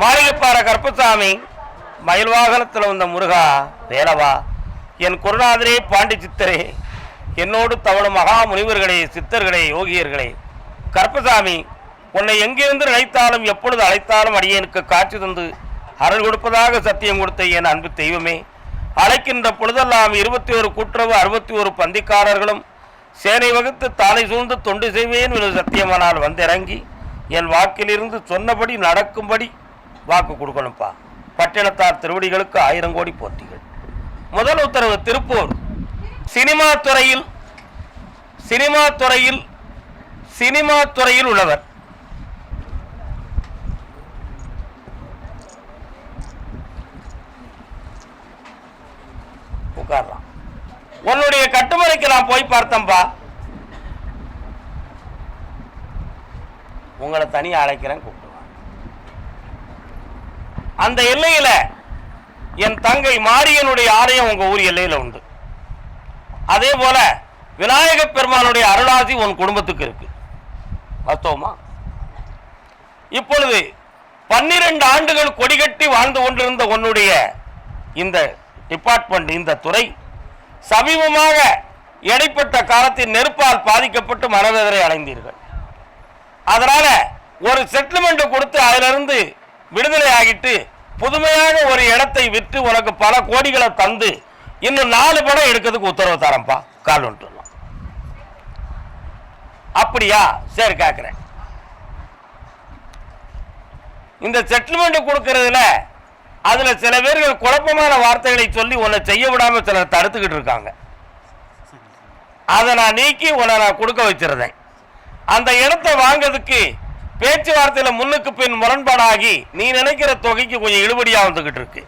மாளிகைப்பாறை கருப்பசாமி மயில் வாகனத்தில் வந்த முருகா வேலவா என் குருநாதரே பாண்டி சித்தரே என்னோடு தவழும் மகா முனிவர்களே சித்தர்களே யோகியர்களே. கருப்பசாமி உன்னை எங்கிருந்து நினைத்தாலும் எப்பொழுது அழைத்தாலும் அடியேனுக்கு காட்சி தந்து அருள் கொடுப்பதாக சத்தியம் கொடுத்த என் அன்பு தெய்வமே. அழைக்கின்ற பொழுதெல்லாம் இருபத்தி ஒரு கூட்டுறவு அறுபத்தி ஒரு பந்திக்காரர்களும் சேனை வகுத்து தாளை சூழ்ந்து தொண்டு செய்வேன் என்று சத்தியமானால் வந்திறங்கி என் வாக்கிலிருந்து சொன்னபடி நடக்கும்படி வாக்கு கொடுக்கணும்ப்பா. பட்டினத்தார் திருவடிகளுக்கு ஆயிரம் கோடி போட்டிகள். முதல் உத்தரவு திருப்பூர். சினிமா துறையில் சினிமா துறையில் சினிமா துறையில் உள்ளவர். உட்காரலாம். உன்னுடைய கட்டுமறைக்கு நான் போய் பார்த்தேன்பா. உங்களை தனியாக அழைக்கிறேன் அந்த எல்லையில என் தங்கை மாரியனுடைய ஆலயம் உங்க ஊர் எல்லையில உண்டு. அதே போல விநாயக பெருமானுடைய அருளாசி உன் குடும்பத்துக்கு இருக்கு. வாஸ்தவமா? இப்பொழுது பன்னிரண்டு ஆண்டுகள் கொடிகட்டி வாழ்ந்து கொண்டிருந்த உன்னுடைய இந்த டிபார்ட்மெண்ட் இந்த துறை சமீபமாக இடைப்பட்ட காலத்தில் நெருப்பால் பாதிக்கப்பட்டு மனவேதனை அடைந்தீர்கள். அதனால ஒரு செட்டில்மெண்ட் கொடுத்து அதிலிருந்து விடுதலை ஆகிட்டு புதுமையான ஒரு இடத்தை விற்று உனக்கு பல கோடிகளை தந்து இன்னும் நாலு படம் எடுக்கிறதுக்கு உத்தரவு தரேன்ப்பா. கால் அப்படியா? சரி கேட்குறேன் இந்த செட்டில்மெண்ட் கொடுக்கறதுல அதுல சில பேர்கள் குழப்பமான வார்த்தைகளை சொல்லி உன்னை செய்ய விடாம சிலர் தடுத்துக்கிட்டு இருக்காங்க. அதை நான் நீக்கி உன்னை நான் கொடுக்க வச்சிருந்தேன். அந்த இடத்தை வாங்குறதுக்கு பேச்சுவார்த்தையில முன்னுக்கு பின் முரண்பாடாகி நீ நினைக்கிற தொகைக்கு கொஞ்சம் இழுபடியா வந்துகிட்டு இருக்கு.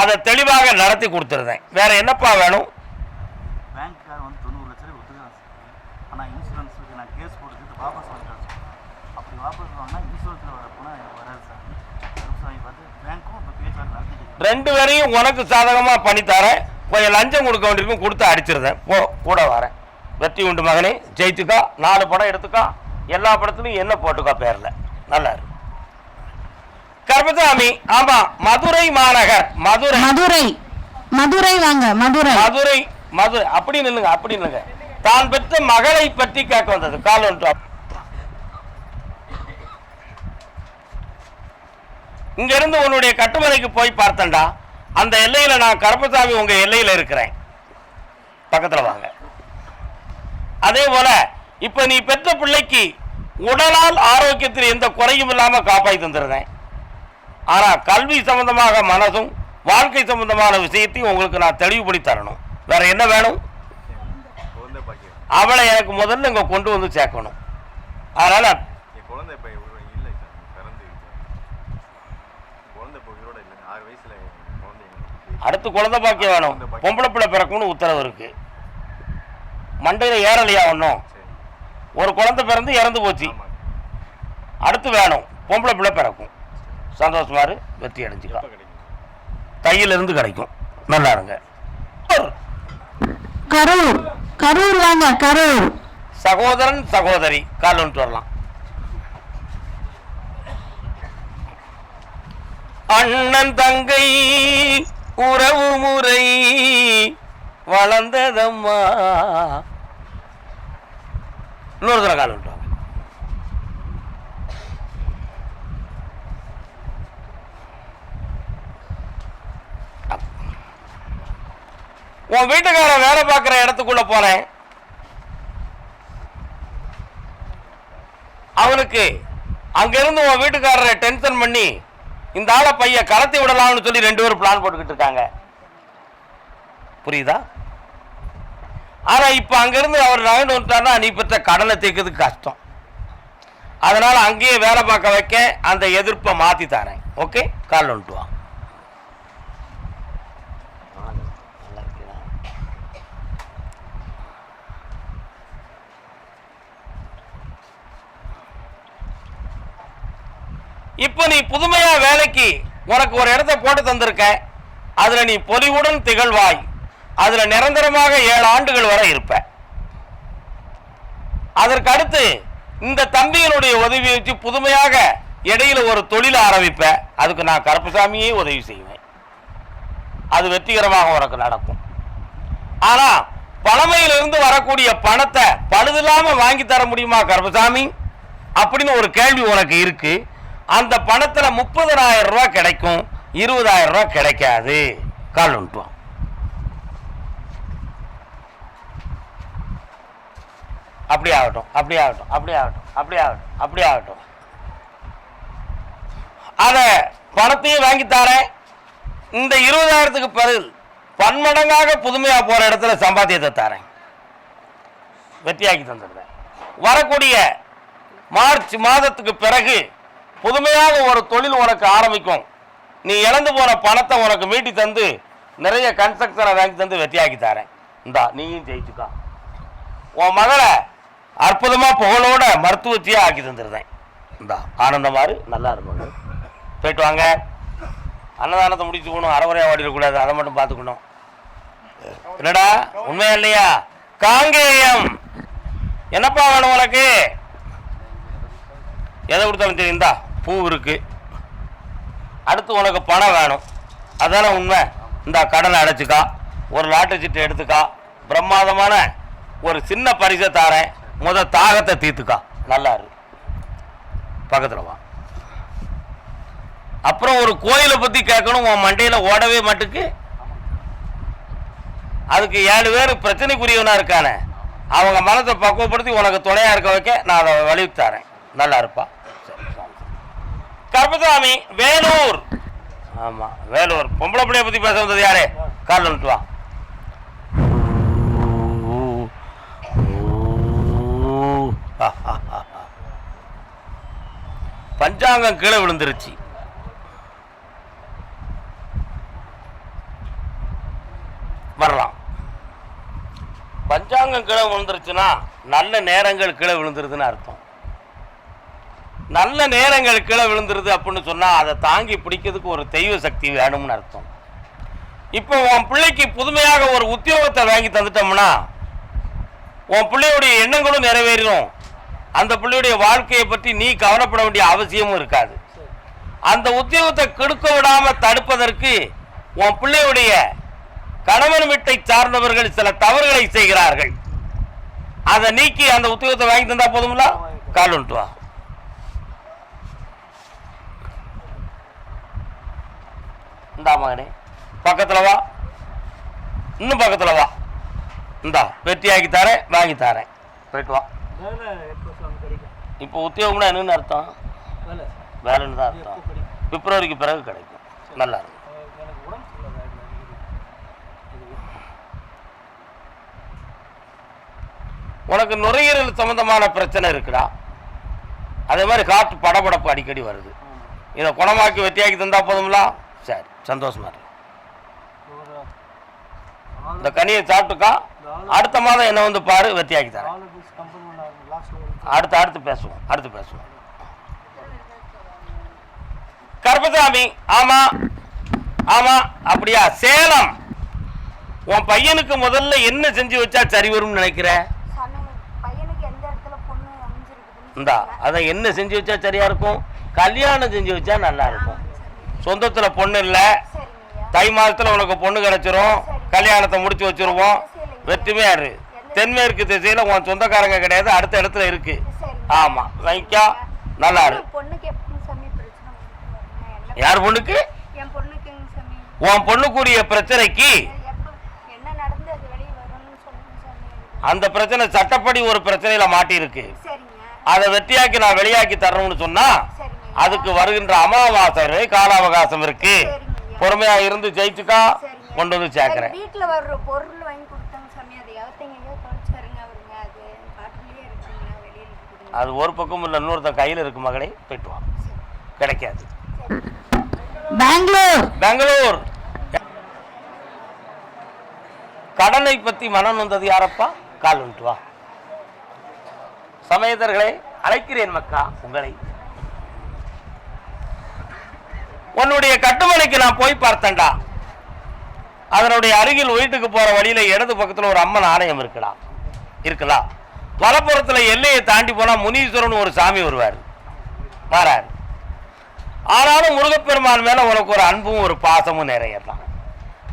அதை தெளிவாக நடத்தி கொடுத்துருந்தேன். வேற என்னப்பா வேணும். ரெண்டு பேரையும் உனக்கு சாதகமா பண்ணி தரேன். கொஞ்சம் லஞ்சம் கொடுக்க வேண்டியிருக்கும் கொடுத்து அடிச்சிருந்தேன். போ கூட வரேன். வெற்றி உண்டு மகனே. ஜெயித்துக்கா. நாலு படம் எடுத்துக்கா. எல்லா படத்துலையும் என்ன போட்டுக்கா பேர்ல? நல்லா இருக்கு. கர்மசாமி ஆமா மதுரை மாநகர் மதுரை. மதுரை. மதுரை வாங்க மதுரை. மதுரை மதுரை. அப்படி நில்லுங்க அப்படி நில்லுங்க. தான் பெற்ற மகளை பற்றி கேட்க வந்தது. கால் ஒன்று இங்க இருந்து உன்னுடைய கட்டுமனைக்கு போய் பார்த்தேன்டா. அந்த எல்லையில நான் கருப்பசாமி உங்க எல்லையில இருக்கிறேன். பக்கத்துல வாங்க. அதே போல இப்ப நீ பெற்ற பிள்ளைக்கு உடலால் ஆரோக்கியத்தில் எந்த குறையும் இல்லாம காப்பாற்றி தந்துருந்தேன் ஆனா கல்வி சம்பந்தமாக மனதும் வாழ்க்கை சம்பந்தமான விஷயத்தையும் உங்களுக்கு நான் தெளிவுபடி தரணும். வேற என்ன வேணும்? அவளை எனக்கு முதல்ல இங்க கொண்டு வந்து சேர்க்கணும். அதனால அடுத்து குழந்தை பாக்கியம் வேணும். பொம்பளை பிள்ளை பிறக்கணும்னு உத்தரவு இருக்கு. மண்டையில ஏறலையா ஒன்றும் ஒரு குழந்தை பிறந்து இறந்து போச்சு. அடுத்து வேணும். பொம்பளை பிள்ளை பிறக்கும். சந்தோஷமாரு வெற்றி அடைஞ்சுக்கலாம். இருந்து கிடைக்கும். நல்லா இருங்க. கரூர். கரூர். வாங்க கரூர். சகோதரன் சகோதரி. கால் வந்துட்டு வரலாம். அண்ணன் தங்கை உறவு முறை வளர்ந்ததம்மா. இன்னொரு தடவை கால் வந்துட்டு உன் வீட்டுக்காரன் வேலை பார்க்குற இடத்துக்குள்ள போனேன் அவனுக்கு அங்கிருந்து உன் வீட்டுக்காரரை டென்ஷன் பண்ணி இந்த ஆளை பையன் கடத்தி விடலாம்னு சொல்லி ரெண்டு பேரும் பிளான் போட்டுக்கிட்டு இருக்காங்க. புரியுதா? ஆனால் இப்போ அங்கேருந்து அவர் நகர்ந்து வந்துட்டார்னா நீ பெற்ற கடனை தீர்க்கிறது கஷ்டம். அதனால் அங்கேயே வேலை பார்க்க வைக்க அந்த எதிர்ப்பை மாற்றி தரேன். ஓகே? கால் வந்துட்டு வா. இப்போ நீ புதுமையாக வேலைக்கு உனக்கு ஒரு இடத்த போட்டு தந்திருக்க. அதில் நீ பொலிவுடன் திகழ்வாய். அதுல நிரந்தரமாக ஏழு ஆண்டுகள் வரை இருப்ப அதற்கு அடுத்து இந்த தம்பியினுடைய உதவி வச்சு புதுமையாக இடையில ஒரு தொழில் ஆரம்பிப்ப அதுக்கு நான் கருப்பசாமியே உதவி செய்வேன். அது வெற்றிகரமாக உனக்கு நடக்கும். ஆனா பழமையிலிருந்து வரக்கூடிய பணத்தை பழுதில்லாம வாங்கி தர முடியுமா கருப்பசாமி? அப்படின்னு ஒரு கேள்வி உனக்கு இருக்கு. அந்த பணத்துல முப்பதனாயிரம் ரூபாய் கிடைக்கும் இருபதாயிரம் ரூபாய் கிடைக்காது. கால் வந்துட்டு வா. அப்படி ஆகட்டும் அப்படி ஆகட்டும் அப்படி ஆகட்டும் அப்படி ஆகட்டும் அப்படி ஆகட்டும் அத பணத்தையும் வாங்கித்தாரேன். இந்த இருபதாயிரத்துக்கு பிறகு பன்மடங்காக புதுமையா போற இடத்துல சம்பாத்தியத்தை தரேன். வெற்றியாக்கி தந்துடுறேன். வரக்கூடிய மார்ச் மாதத்துக்கு பிறகு புதுமையாக ஒரு தொழில் உனக்கு ஆரம்பிக்கும். நீ இழந்து போன பணத்தை உனக்கு மீட்டி தந்து நிறைய கன்ஸ்ட்ரக்ஷனை வாங்கி தந்து வெற்றியாக்கி தரேன். இந்தா நீயும் ஜெயிச்சுக்கா. உன் மகளை அற்புதமாக புகழோட மருத்துவத்தையே ஆக்கி தந்துருந்தேன். இந்தா ஆனந்தமாறு நல்லா இருப்பாங்க போயிட்டு வாங்க. அன்னதானத்தை முடிச்சுக்கணும் அறகுறையா ஓடிடக்கூடாது அதை மட்டும் பார்த்துக்கணும். என்னடா? உண்மையா இல்லையா? காங்கேயம். என்னப்பா வேணும் உனக்கு? எதை கொடுத்தாலும் தெரியுந்தா பூ இருக்கு. அடுத்து உனக்கு பணம் வேணும். அதான உண்மை? இந்தா கடனை அடைச்சிக்கா. ஒரு லாட்டரி சீட்டு எடுத்துக்கா. பிரம்மாதமான ஒரு சின்ன பரிசை தாரேன். முத தாகத்தை தீர்த்துக்கா. நல்லா இருக்கு பக்கத்தில் வா. அப்புறம் ஒரு கோயிலை பற்றி கேட்கணும் உன் மண்டையில் ஓடவே மாட்டுக்கு. அதுக்கு ஏழு பேர் பிரச்சனைக்குரியவனாக இருக்கானே. அவங்க மனத்தை பக்குவப்படுத்தி உனக்கு துணையாக இருக்க வைக்க நான் அதை வழி தரேன் நல்லா இருப்பா சரி, கருப்பசாமி வேலூர். ஆமாம் வேலூர். பொம்பளை பிள்ளைய பற்றி பேச வந்தது யாரே? கால் வந்துட்டு வா. பஞ்சாங்கம் கீழே விழுந்துருச்சு. வரலாம். பஞ்சாங்கம் கீழே விழுந்துருச்சுன்னா நல்ல நேரங்கள் கீழே விழுந்துருதுன்னு அர்த்தம். நல்ல நேரங்கள் கீழே விழுந்துருது அப்படின்னு சொன்னால் அதை தாங்கி பிடிக்கிறதுக்கு ஒரு தெய்வ சக்தி வேணும்னு அர்த்தம். இப்போ உன் பிள்ளைக்கு புதுமையாக ஒரு உத்தியோகத்தை வாங்கி தந்துட்டோம்னா உன் பிள்ளையுடைய எண்ணங்களும் நிறைவேறும் அந்த பிள்ளையுடைய வாழ்க்கையை பற்றி நீ கவலைப்பட வேண்டிய அவசியமும் இருக்காது. அந்த உத்தியோகத்தை கெடுக்க விடாம தடுப்பதற்கு உன் பிள்ளையுடைய கணவன் வீட்டை சார்ந்தவர்கள் சில தவறுகளை செய்கிறார்கள். அதை நீக்கி அந்த உத்தியோகத்தை வாங்கி தந்தா போதும்ல? கால் வந்துட்டு வா. இந்தா மகனே பக்கத்துல வா. இன்னும் பக்கத்துல வா. இந்தா வெற்றியாக்கி தரேன் வாங்கி தரேன். போயிட்டு வா வேலை எப்போ சாமி கிடைக்கும் இப்போ உத்தியோகம்னா என்னன்னு அர்த்தம். வேலை. வேலைன்னு தான் அர்த்தம். பிப்ரவரிக்கு பிறகு கிடைக்கும். நல்லா இருக்கும். உனக்கு நுரையீரல் சம்பந்தமான பிரச்சனை இருக்குடா. அதே மாதிரி காற்று படபடப்பு அடிக்கடி வருது. இதை குணமாக்கி வெட்டியாக்கி தந்தா போதுங்களா சரி சந்தோஷமா இருக்கு இந்த கனியை சாப்பிட்டுக்கா. அடுத்த மாதம் என்ன வந்து பாரு வெட்டியாக்கி தரேன். அடுத்து அடுத்து பேசுவோம் அடுத்து பேசுவோம். கருப்பசாமி ஆமா ஆமா அப்படியா? சேலம் உன் பையனுக்கு முதல்ல என்ன செஞ்சு வச்சா சரி வரும்னு நினைக்கிற இந்தா அதை என்ன செஞ்சு வச்சா சரியா இருக்கும்? கல்யாணம் செஞ்சு வச்சா நல்லா இருக்கும். சொந்தத்தில் பொண்ணு இல்லை. தை மாதத்தில் உனக்கு பொண்ணு கிடச்சிரும். கல்யாணத்தை முடிச்சு வச்சுருவோம். வெற்றிமையா இரு. தென்மேற்கு திசையில உன் சொந்தக்காரங்க கிடையாது அடுத்த இடத்துல இருக்கு. ஆமா. வைக்கா நல்லா இரு பொண்ணுக்கு எப்படி சாமி பிரச்சனை வருங்க? என்ன யார் பொண்ணுக்கு? உன் பொண்ணுக்குரிய பிரச்சனைக்கு. அந்த பிரச்சனை சட்டப்படி ஒரு பிரச்சனையில மாட்டி இருக்கு சரிங்க. அதை வெட்டியாக்கி நான் வெளியாக்கி தரணும்னு சொன்னா அதுக்கு வருகின்ற அமாவாசை கால அவகாசம் இருக்கு. பொறுமையா இருந்து ஜெயிச்சுக்கா. கொண்டு வந்து சேர்க்கிறேன். சரி, வீட்டுல வர்ற பொருள் வாங்கி அது ஒரு பக்கம் இல்லை இன்னொருத்தன் கையில் இருக்கு மகளே போயிட்டு வா. கிடைக்காது. பெங்களூர்! பெங்களூர்! கடனை பத்தி மனம் வந்தது யாரப்பா? கால் வந்துட்டு வா. சமயத்தர்களே அழைக்கிறேன் மக்கா உங்களை. உன்னுடைய கட்டுமனைக்கு நான் போய் பார்த்தேன்டா. அதனுடைய அருகில் வீட்டுக்கு போற வழியில இடது பக்கத்தில் ஒரு அம்மன் ஆலயம் இருக்கலாம் இருக்கலாம் வலப்புறத்தில் எல்லையை தாண்டி போனால் முனீஸ்வரன் ஒரு சாமி வருவார். வரார் ஆனாலும் முருகப்பெருமான் மேலே உனக்கு ஒரு அன்பும் ஒரு பாசமும் நிறையலாம்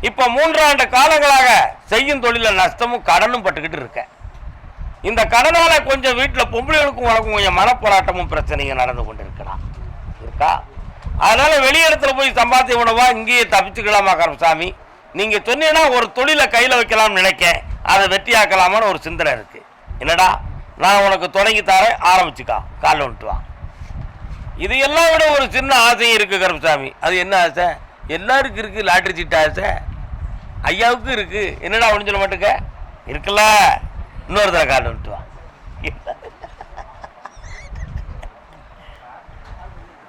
இப்போ மூன்றாண்டு காலங்களாக செய்யும் தொழிலில் நஷ்டமும் கடனும் பட்டுக்கிட்டு இருக்க. இந்த கடனால கொஞ்சம் வீட்டில் பொம்பளைகளுக்கும் உனக்கும் கொஞ்சம் மனப்போராட்டமும் பிரச்சனையும் நடந்து கொண்டு இருக்கலாம் இருக்கா? அதனால வெளியிடத்தில் போய் சம்பாத்திய உணவா இங்கேயே தப்பிச்சுக்கலாமா கருப்பசாமி நீங்கள் சொன்னீங்கன்னா ஒரு தொழிலை கையில் வைக்கலாம்னு நினைக்கேன். அதை வெற்றியாக்கலாமான்னு ஒரு சிந்தனை இருக்குது என்னடா? நான் உனக்கு தொடங்கி தரேன் ஆரம்பிச்சுக்கா. காலில் வந்துட்டு வா. இது எல்லாம் விட ஒரு சின்ன ஆசையும் இருக்குது கருப்பசாமி. அது என்ன ஆசை? எல்லாருக்கும் இருக்குது லாட்ரி சீட்டு ஆசை. ஐயாவுக்கும் இருக்குது என்னடா ஒன்று சொல்ல மாட்டேங்க? இருக்குல்ல. இன்னொரு தடவை காலில் வந்துட்டு வா.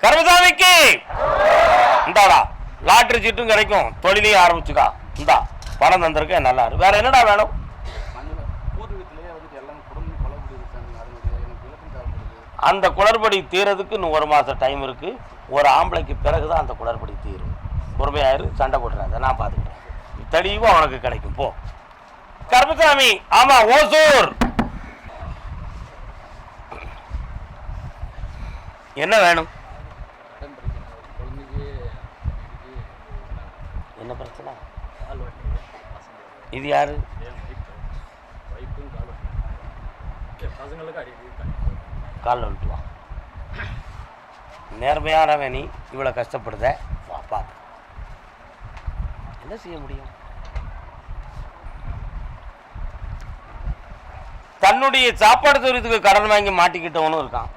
கருமசாமிக்கு இந்தாடா. லாட்ரி சீட்டும் கிடைக்கும். தொழிலையும் ஆரம்பிச்சுக்கா. இந்தா பணம் தந்திருக்கேன் நல்லா இருக்கு வேற என்னடா வேணும்? அந்த குளறுபடி தீரதுக்கு இன்னும் ஒரு மாதம் டைம் இருக்கு. ஒரு ஆம்பளைக்கு பிறகு தான் அந்த குளறுபடி தீரும். பொறுமையாயிரு சண்டை போட்டுறாத. நான் பார்த்துக்கிறேன் தெளிவா அவனுக்கு கிடைக்கும். போ. கருப்பசாமி ஆமாம் ஓசூர். என்ன வேணும் இடம் பிரச்சனை குழந்தைக்கு இதுக்கு என்ன பிரச்சனை இது யாரு? கால் வட்டி பசங்களுக்கு அடிக்கடி காலில் வந்துட்டு வா நேர்மையானவன் நீ இவ்வளோ கஷ்டப்படுத. வா பார்த்து என்ன செய்ய முடியும்? தன்னுடைய சாப்பாடு தூரத்துக்கு கடன் வாங்கி மாட்டிக்கிட்டவனும் இருக்கான்.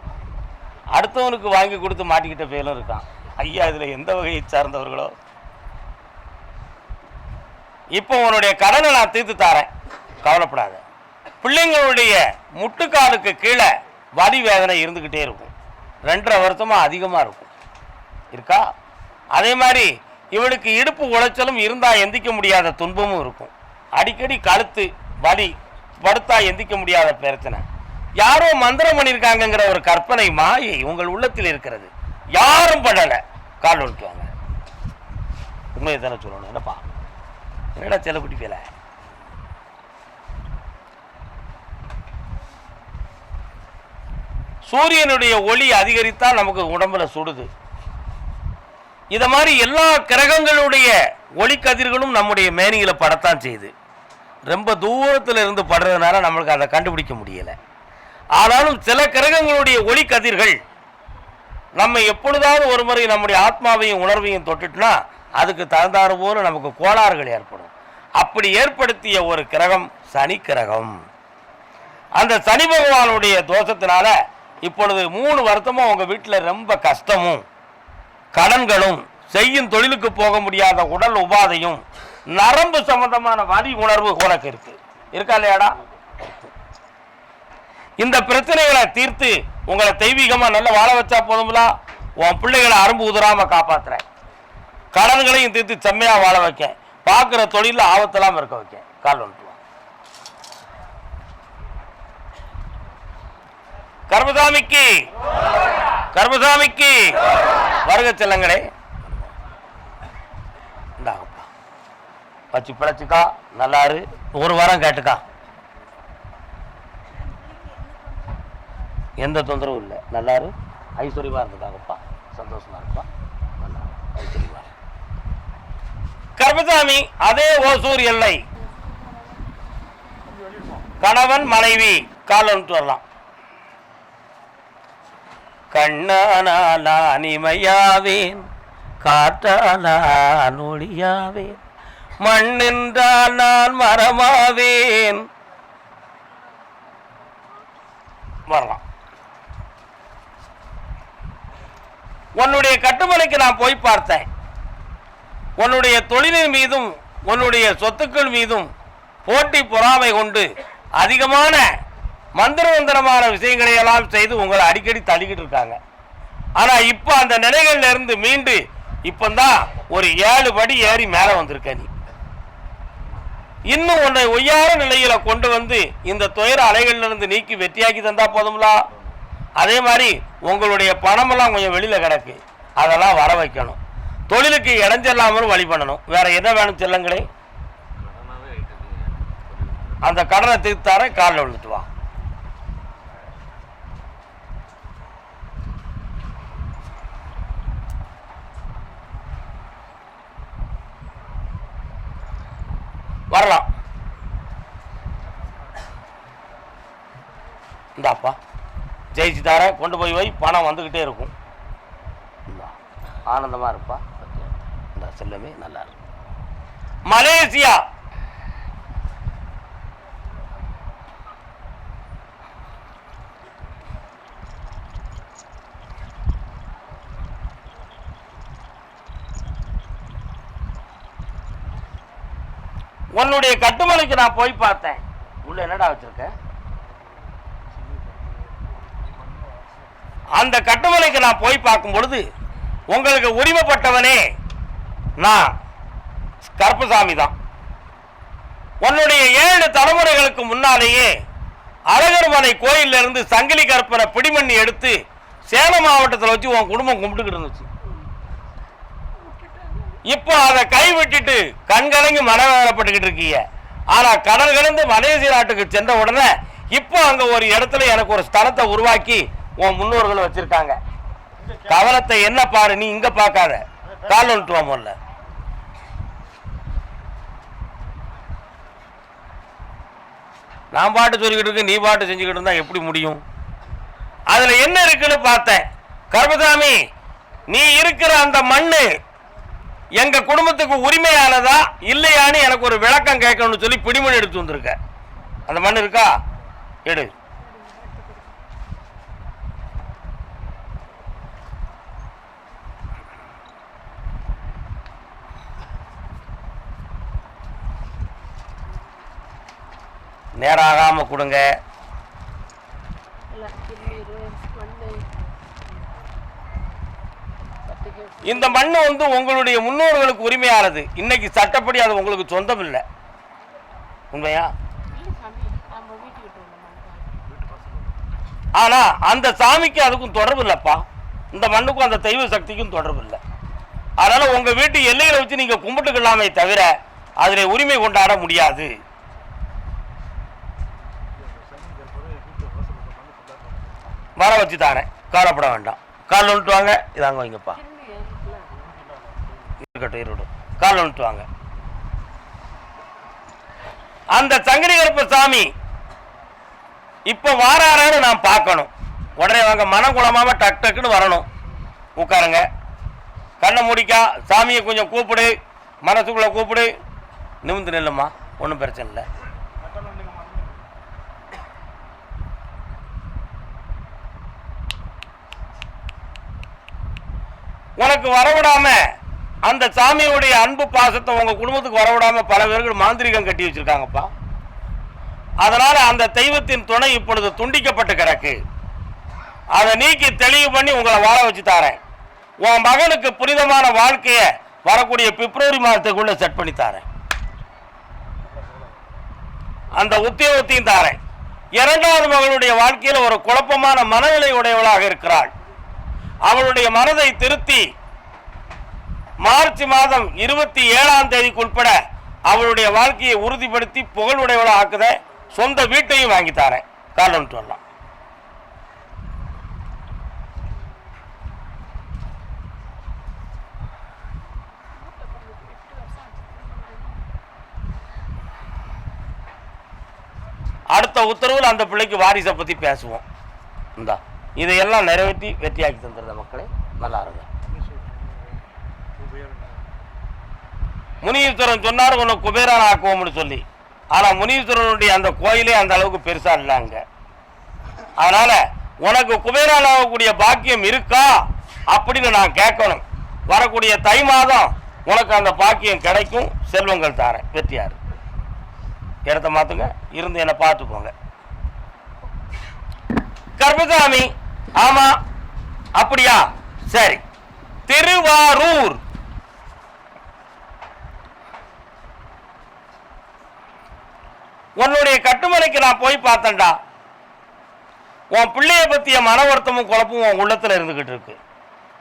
அடுத்தவனுக்கு வாங்கி கொடுத்து மாட்டிக்கிட்ட பேரும் இருக்கான். ஐயா இதில் எந்த வகையை சார்ந்தவர்களோ? இப்போ உன்னுடைய கடனை நான் தீர்த்து தரேன். கவலைப்படாத. பிள்ளைங்களுடைய முட்டுக்காலுக்கு கீழே வலி வேதனை இருந்துக்கிட்டே இருக்கும். ரெண்டரை வருத்தமாக அதிகமாக இருக்கும். இருக்கா? அதே மாதிரி இவளுக்கு இடுப்பு உளைச்சலும் இருந்தால் எந்திக்க முடியாத துன்பமும் இருக்கும். அடிக்கடி கழுத்து வலி படுத்தா எந்திக்க முடியாத பிரச்சனை. யாரோ மந்திரம் பண்ணியிருக்காங்கங்கிற ஒரு கற்பனை மாயை உங்கள் உள்ளத்தில் இருக்கிறது. யாரும் பண்ணலை. கால் ஒழிக்குவாங்க உண்மையை தானே சொல்லணும். என்னப்பா? என்னடா செல்லக்குட்டி பேல சூரியனுடைய ஒளி அதிகரித்தால் நமக்கு உடம்புல சுடுது. இத மாதிரி எல்லா கிரகங்களுடைய ஒளி கதிர்களும் நம்முடைய மேனியில படத்தான் செய்யுது. ரொம்ப தூரத்தில் இருந்து படுறதுனால நம்மளுக்கு அதை கண்டுபிடிக்க முடியல. ஆனாலும் சில கிரகங்களுடைய ஒளி கதிர்கள் நம்ம எப்பொழுதாவது ஒரு முறை நம்முடைய ஆத்மாவையும் உணர்வையும் தொட்டுட்டுனா அதுக்கு தகுந்தாறு போல நமக்கு கோளாறுகள் ஏற்படும். அப்படி ஏற்படுத்திய ஒரு கிரகம் சனி கிரகம். அந்த சனி பகவானுடைய தோஷத்தினால இப்பொழுது மூணு வருத்தமும் உங்கள் வீட்டில் ரொம்ப கஷ்டமும். கடன்களும் செய்யும் தொழிலுக்கு போக முடியாத உடல் உபாதையும் நரம்பு சம்பந்தமான வரி உணர்வு உனக்கு இருக்கு. இருக்கா இல்லையாடா? இந்த பிரச்சனைகளை தீர்த்து உங்களை தெய்வீகமாக நல்லா வாழ வச்சா போதும்ல? உன் பிள்ளைகளை அரும்பு உதறாமல் காப்பாத்துறேன். கடன்களையும் தீர்த்து செம்மையாக வாழ வைக்க பார்க்குற தொழிலில் ஆபத்தெல்லாம் இருக்க வைக்க கால் வந்துட்டு கர்மசாமிக்கு கர்மசாமிக்கு. வருக செல்லங்களே. இந்தாங்கப்பா. வச்சு பிழைச்சிக்கா நல்லாரு. ஒரு வாரம் கேட்டுக்கா. எந்த தொந்தரவும் இல்லை. நல்லாரு. ஐஸ்வர்யமா இருந்ததாங்கப்பா சந்தோஷமா இருப்பா நல்லா ஐஸ்வர்யமா இரு. கர்மசாமி அதே ஓசூர் எல்லை. கணவன் மனைவி கால் வந்துட்டு வரலாம். கண்ணானா இமையாவேன். காற்றாலான் ஒளியாவேன். மண்ணென்றால் நான் மரமாவேன். வரலாம். உன்னுடைய கட்டுமலைக்கு நான் போய் பார்த்தேன். உன்னுடைய தொழிலின் மீதும் உன்னுடைய சொத்துக்கள் மீதும் போட்டி பொறாமை கொண்டு அதிகமான மந்திரமந்திரமான விஷயங்களை எல்லாம் செய்து உங்களை அடிக்கடி தள்ளிக்கிட்டு இருக்காங்க. ஆனால் இப்போ அந்த நிலைகள்ல இருந்து மீண்டு இப்பந்தான் ஒரு ஏழு படி ஏறி மேலே வந்திருக்க நீ. இன்னும் உன்னை ஒய்யார நிலையில கொண்டு வந்து இந்த துயர அலைகளிலிருந்து நீக்கி வெற்றியாக்கி தந்தா போதும்லா? அதே மாதிரி உங்களுடைய பணமெல்லாம் கொஞ்சம் வெளியில் கிடக்கு. அதெல்லாம் வர வைக்கணும். தொழிலுக்கு இடைஞ்சல்லாமல் வழி பண்ணணும். வேற என்ன வேணும் செல்லங்களே? அந்த கடனை தீர்த்தார காலில் விழுந்துட்டு வா. வரலாம். இந்தாப்பா. ஜெயிச்சு தார கொண்டு போய் போய் பணம் வந்துக்கிட்டே இருக்கும். ஆனந்தமாக இருப்பா. செல்லவே நல்லா இருக்கும். மலேசியா. உன்னுடைய கட்டுமலைக்கு நான் போய் பார்த்தேன். உள்ள என்னடா வச்சிருக்க? அந்த கட்டுமலைக்கு நான் போய் பார்க்கும் பொழுது உங்களுக்கு உரிமைப்பட்டவனே. நான் கருப்பசாமி தான். உன்னுடைய ஏழு தலைமுறைகளுக்கு முன்னாலேயே அழகர்மலை கோயிலிருந்து சங்கிலி கற்பனை பிடிமண்ணி எடுத்து சேலம் மாவட்டத்தில் வச்சு உன் குடும்பம் கும்பிட்டுக்கிட்டு இருந்துச்சு. இப்போ அதை கைவிட்டுட்டு கண்கலங்கி மனவேதனைப்பட்டுக்கிட்டு இருக்கீங்க. ஆனால் கடல் கடந்து மலேசிய நாட்டுக்கு சென்ற உடனே இப்போ அங்கே ஒரு இடத்துல எனக்கு ஒரு ஸ்தலத்தை உருவாக்கி உன் முன்னோர்கள் வச்சிருக்காங்க. கவனத்தை என்ன பாரு நீ இங்கே பார்க்காத. கால் ஒன்று முதல்ல? நான் பாட்டு சொல்லிக்கிட்டு இருக்கேன் நீ பாட்டு செஞ்சுக்கிட்டு இருந்தா எப்படி முடியும்? அதுல என்ன இருக்குன்னு பார்த்தேன். கருமசாமி நீ இருக்கிற அந்த மண்ணு எங்க குடும்பத்துக்கு உரிமையானதா இல்லையான்னு எனக்கு ஒரு விளக்கம் கேட்கணும்னு சொல்லி பிடிமணி எடுத்து வந்திருக்க. அந்த மண் இருக்கா? எடு. நேராகாமல் கொடுங்க. இந்த மண் வந்து உங்களுடைய முன்னோர்களுக்கு உரிமையானது. இன்னைக்கு சட்டப்படி அது உங்களுக்கு சொந்தம் இல்லை உண்மையா? ஆனா அந்த சாமிக்கு அதுக்கும் தொடர்பு இல்லப்பா. இந்த மண்ணுக்கும் அந்த தெய்வ சக்திக்கும் தொடர்பு இல்லை. அதனால உங்க வீட்டு எல்லையில வச்சு நீங்க கும்பிட்டுக்கலாமே தவிர அதில் உரிமை கொண்டாட முடியாது. வர வச்சு தாரேன். கவலைப்பட வேண்டாம். கால் வந்துட்டு வாங்க. இதாங்க வைங்கப்பா. இருக்கட்டும் இருக்கட்டும் கால் வந்துட்டு வாங்க. அந்த சங்கரி கருப்ப சாமி இப்போ வாராரான்னு நான் பார்க்கணும். உடனே வாங்க மனம் குளமாம டக் டக்குன்னு வரணும். உட்காருங்க. கண்ணை முடிக்கா சாமியை கொஞ்சம் கூப்பிடு. மனசுக்குள்ள கூப்பிடு. நிமிந்து நில்லுமா ஒன்றும் பிரச்சனை இல்லை. உனக்கு வரவிடாம அந்த சாமியுடைய அன்பு பாசத்தை உங்க குடும்பத்துக்கு வரவிடாம பல பேர்கள் மாந்திரிகம் கட்டி வச்சிருக்காங்கப்பா. அதனால அந்த தெய்வத்தின் துணை இப்பொழுது துண்டிக்கப்பட்டு கிடக்கு. அதை நீக்கி தெளிவு பண்ணி உங்களை வாழ வச்சு தாரேன். உன் மகனுக்கு புனிதமான வாழ்க்கைய வரக்கூடிய பிப்ரவரி மாதத்துக்குள்ள செட் பண்ணி தாரேன். அந்த உத்தியோகத்தையும் தாரேன். இரண்டாவது மகளுடைய வாழ்க்கையில் ஒரு குழப்பமான மனநிலை உடையவளாக இருக்கிறாள். அவளுடைய மனதை திருத்தி மார்ச் மாதம் இருபத்தி ஏழாம் தேதிக்கு உட்பட அவளுடைய வாழ்க்கையை உறுதிப்படுத்தி புகழுடையவளை ஆக்குத சொந்த வீட்டையும் வாங்கி தாரேன். காலம் வரலாம் அடுத்த உத்தரவில் அந்த பிள்ளைக்கு வாரிசை பற்றி பேசுவோம். இந்தா. இதையெல்லாம் நிறைவேற்றி வெற்றியாக்கி தந்துடுற மக்களே நல்லா இருங்க முனீஸ்வரன் சொன்னார் உன்னை குபேரன் ஆக்குவோம்னு சொல்லி. ஆனால் முனீஸ்வரனுடைய அந்த கோயிலே அந்த அளவுக்கு பெருசா இல்லை அங்க. அதனால உனக்கு குபேரன் ஆகக்கூடிய பாக்கியம் இருக்கா அப்படின்னு நான் கேட்கணும். வரக்கூடிய தை மாதம் உனக்கு அந்த பாக்கியம் கிடைக்கும். செல்வங்கள் தாரேன். வெற்றியாரு. இடத்த மாத்துங்க. இருந்து என்னை பார்த்து போங்க கர்மசாமி ஆமா அப்படியா? சரி. திருவாரூர். உன்னுடைய கட்டுமலைக்கு நான் போய் பார்த்தேன்டா. உன் பிள்ளைய பத்திய மன வருத்தமும் குழப்பமும் உன் உள்ளத்துல இருந்துகிட்டு இருக்கு.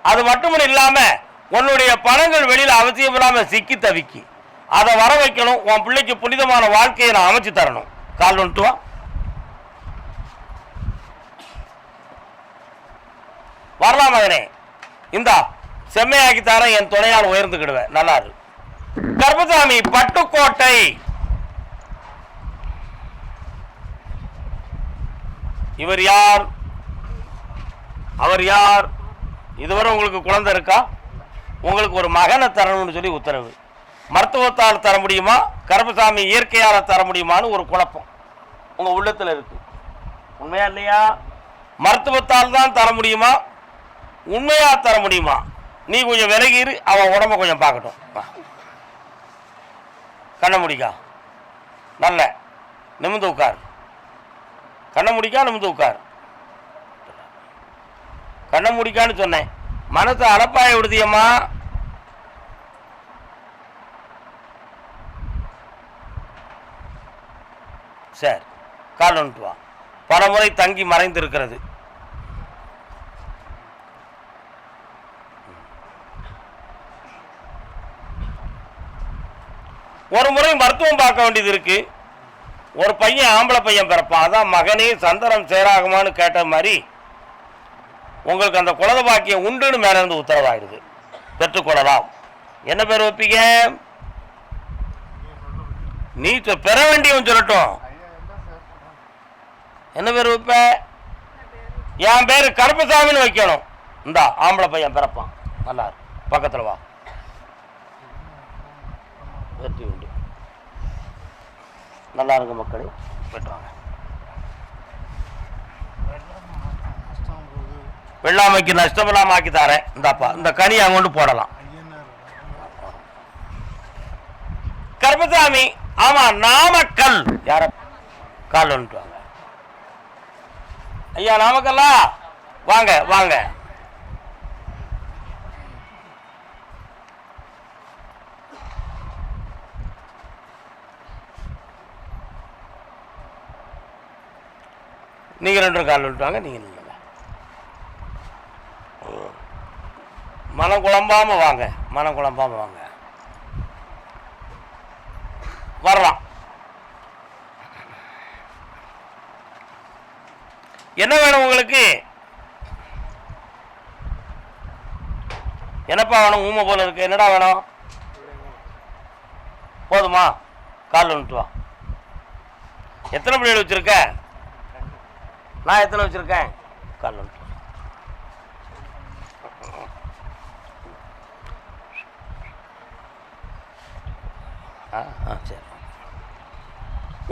அது மட்டும் இல்லாம உன்னுடைய பணங்கள் வெளியில அவசியம் இல்லாம சிக்கி தவிக்கி. அதை வர வைக்கணும். உன் பிள்ளைக்கு புனிதமான வாழ்க்கையை நான் அமைச்சு தரணும். கால் வந்துட்டு வரலாம் மகனே. இந்தா செம்மையாக்கித்தானே என் துணையால் உயர்ந்துக்கிடுவேன். நல்லா இரு கர்பசாமி பட்டுக்கோட்டை. இவர் யார்? அவர் யார்? இதுவரை உங்களுக்கு குழந்தை இருக்கா? உங்களுக்கு ஒரு மகனை தரணும்னு சொல்லி உத்தரவு. மருத்துவத்தால் தர முடியுமா? கருப்பசாமி இயற்கையால் தர முடியுமான்னு ஒரு குழப்பம். உங்கள் உள்ளத்தில் இருக்கு. உண்மையா இல்லையா? மருத்துவத்தால் தான் தர முடியுமா? உண்மையாக தர முடியுமா? நீ கொஞ்சம் விலகிரு அவன் உடம்ப கொஞ்சம் பார்க்கட்டும். கண்ணை முடிக்கா. நல்ல. நிமிந்து உட்கார். கண்ணை முடிக்கா நிமிந்து உட்கார். கண்ணை முடிக்கான்னு சொன்னேன். மனசை அலப்பாய விடுதியம்மா. சரி கால் வந்துட்டு வா. பல முறை தங்கி மறைந்திருக்கிறது. போய் மருத்துவம் பார்க்க வேண்டியது இருக்கு. ஒரு பையன் ஆம்பளை பையன் பிறப்பான் அதான் மகனே சந்தனம் சேராகுமான்னு கேட்ட மாதிரி உங்களுக்கு அந்த குலத பாக்கியம் உண்டுன்னு மேல இருந்து உத்தரவாயிடுது பெற்றுக்கொள்ளலாம் என்ன பேர் வைப்பீங்க நீ பெற வேண்டியவன் சொல்லட்டும். என்ன பேர் வைப்ப என் பேர் கருப்பசாமின்னு வைக்கணும். இந்தா ஆம்பளை பையன் பிறப்பான். நல்லா பக்கத்தில் பக்கத்துல வா. வெற்றி நல்லா இருங்க மக்களே. பெற்றாங்க வெள்ளாமைக்கு நஷ்டமில்லாம ஆக்கி தரேன். இந்தாப்பா இந்த கனியை கொண்டு போடலாம். கருப்பசாமி ஆமா நாமக்கல். யார? கால் வந்துட்டு வாங்க ஐயா நாமக்கல்லா? வாங்க வாங்க. நீங்க ரெண்டு கால் விட்டுவாங்க வாங்க நீங்க நில்லுங்க மனம் குழம்பாம வாங்க மனம் குழம்பாம வாங்க. வரலாம். என்ன வேணும் உங்களுக்கு? என்னப்பா வேணும்? ஊமை போல இருக்கு. என்னடா வேணும்? போதுமா? கால் வந்துட்டு வா எத்தனை பிள்ளைகள் வச்சிருக்க? நான் எத்தனை வச்சிருக்கேன்? வா. ஆ ஆ சரி.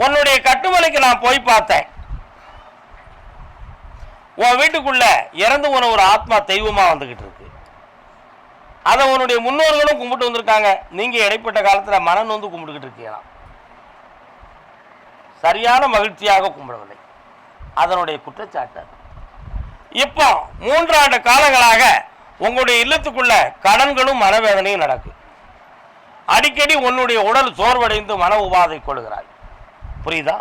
உன்னுடைய கட்டுமலைக்கு நான் போய் பார்த்தேன். உன் வீட்டுக்குள்ள இறந்து போன ஒரு ஆத்மா தெய்வமா வந்துகிட்டு இருக்கு. அதை உன்னுடைய முன்னோர்களும் கும்பிட்டு வந்திருக்காங்க. நீங்க இடைப்பட்ட காலத்துல மனம் வந்து கும்பிட்டுக்கிட்டு இருக்கீங்களா சரியான மகிழ்ச்சியாக கும்பிடவில்லை. அதனுடைய குற்றச்சாட்டு இப்போ மூன்றாண்டு காலங்களாக உங்களுடைய இல்லத்துக்குள்ள கடன்களும் மனவேதனையும் நடக்கு. அடிக்கடி உன்னுடைய உடல் சோர்வடைந்து மன உபாதை கொள்கிறாய். புரியுதா?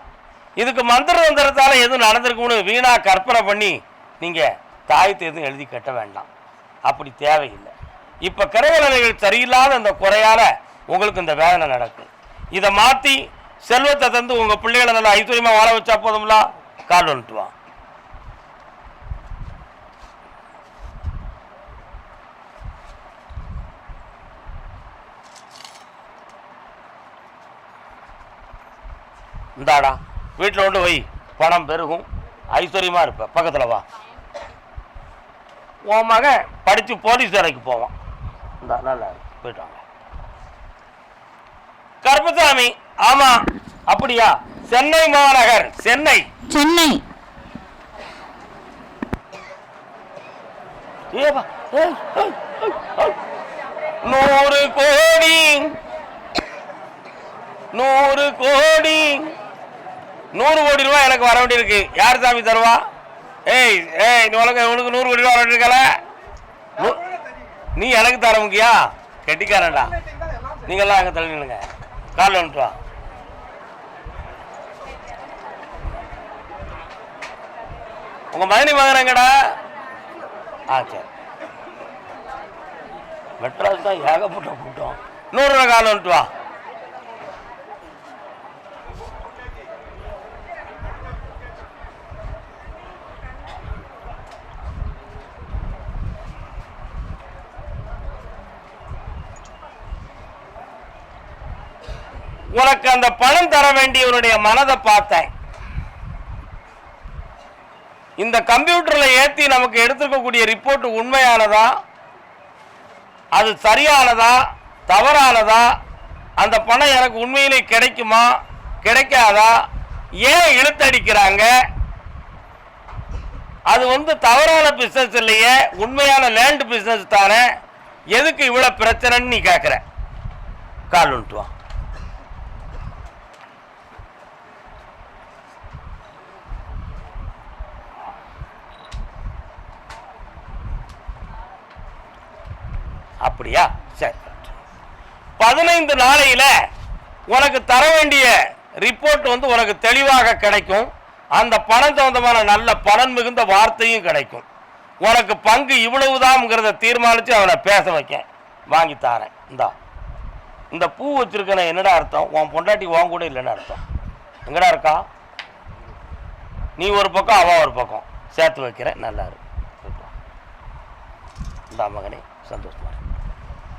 இதுக்கு மந்திர மந்திரத்தால் எதுவும் நடந்திருக்கும்னு வீணா கற்பனை பண்ணி நீங்க தாயத்தை எதுவும் எழுதி கட்ட வேண்டாம். அப்படி தேவையில்லை. இப்ப நிலைகள் சரியில்லாத அந்த குறையால உங்களுக்கு இந்த வேதனை நடக்கும். இதை மாத்தி செல்வத்தை தந்து உங்க பிள்ளைகளை நல்லா ஐஸ்வர்யமா வாழ வச்சா போதும்ல? கால் வந்துட்டு வா. இந்தாடா வீட்டில் கொண்டு போய் பணம் பெருகும் ஐஸ்வர்யமா இருப்ப. பக்கத்தில் வா. உன் மகன் படித்து போலீஸ் வேலைக்கு போவான். இந்தா நல்லா இருக்கு போய்ட்டுவாங்க கருப்பசாமி ஆமா அப்படியா? சென்னை மாநகர் சென்னை. சென்னை. நூறு கோடி. நூறு கோடி. நூறு கோடி ரூபாய் எனக்கு வர வேண்டியிருக்கு. யார் சாமி தருவா? ஏய் ஏய் நீ உனக்கு உனக்கு நூறு கோடி ரூபா வர வேண்டியிருக்கல? நூ- எனக்கு தர முக்கியா? கெட்டிக்காரன்டா. நீங்கெல்லாம் அங்கே தள்ளி நில்லுங்க. காலில் வந்துட்டு உங்க மகனி மகன் ஆ சரி. மெட்ராஸ் தான் ஏகப்பட்ட கூட்டம். நூறு காலம் வந்துட்டு வா. உனக்கு அந்த பணம் தர வேண்டியவனுடைய மனதை பார்த்தேன். இந்த கம்ப்யூட்டரில் ஏற்றி நமக்கு எடுத்துருக்கக்கூடிய ரிப்போர்ட் உண்மையானதா? அது சரியானதா? தவறானதா? அந்த பணம் எனக்கு உண்மையிலே கிடைக்குமா? கிடைக்காதா? ஏன் இழுத்தடிக்கிறாங்க? அது வந்து தவறான பிஸ்னஸ் இல்லையே. உண்மையான லேண்ட் பிஸ்னஸ் தானே. எதுக்கு இவ்வளோ பிரச்சனைன்னு நீ கேட்குற கால் வந்துட்டு அப்படியா? சரி. பதினைந்து நாளையில உனக்கு தர வேண்டிய ரிப்போர்ட் வந்து உனக்கு தெளிவாக கிடைக்கும். அந்த பணம் சம்பந்தமான நல்ல பலன் மிகுந்த வார்த்தையும் கிடைக்கும். உனக்கு பங்கு இவ்வளவுதான்ங்கிறத தீர்மானித்து அவனை பேச வைக்க வாங்கி தாரேன். இந்தா. இந்த பூ வச்சிருக்கன என்னடா அர்த்தம்? உன் பொண்டாட்டி உன் கூட இல்லைன்னு அர்த்தம். எங்கடா இருக்கா? நீ ஒரு பக்கம் அவன் ஒரு பக்கம். சேர்த்து வைக்கிறேன். நல்லா இருக்கு இந்தா மகனே சந்தோஷமா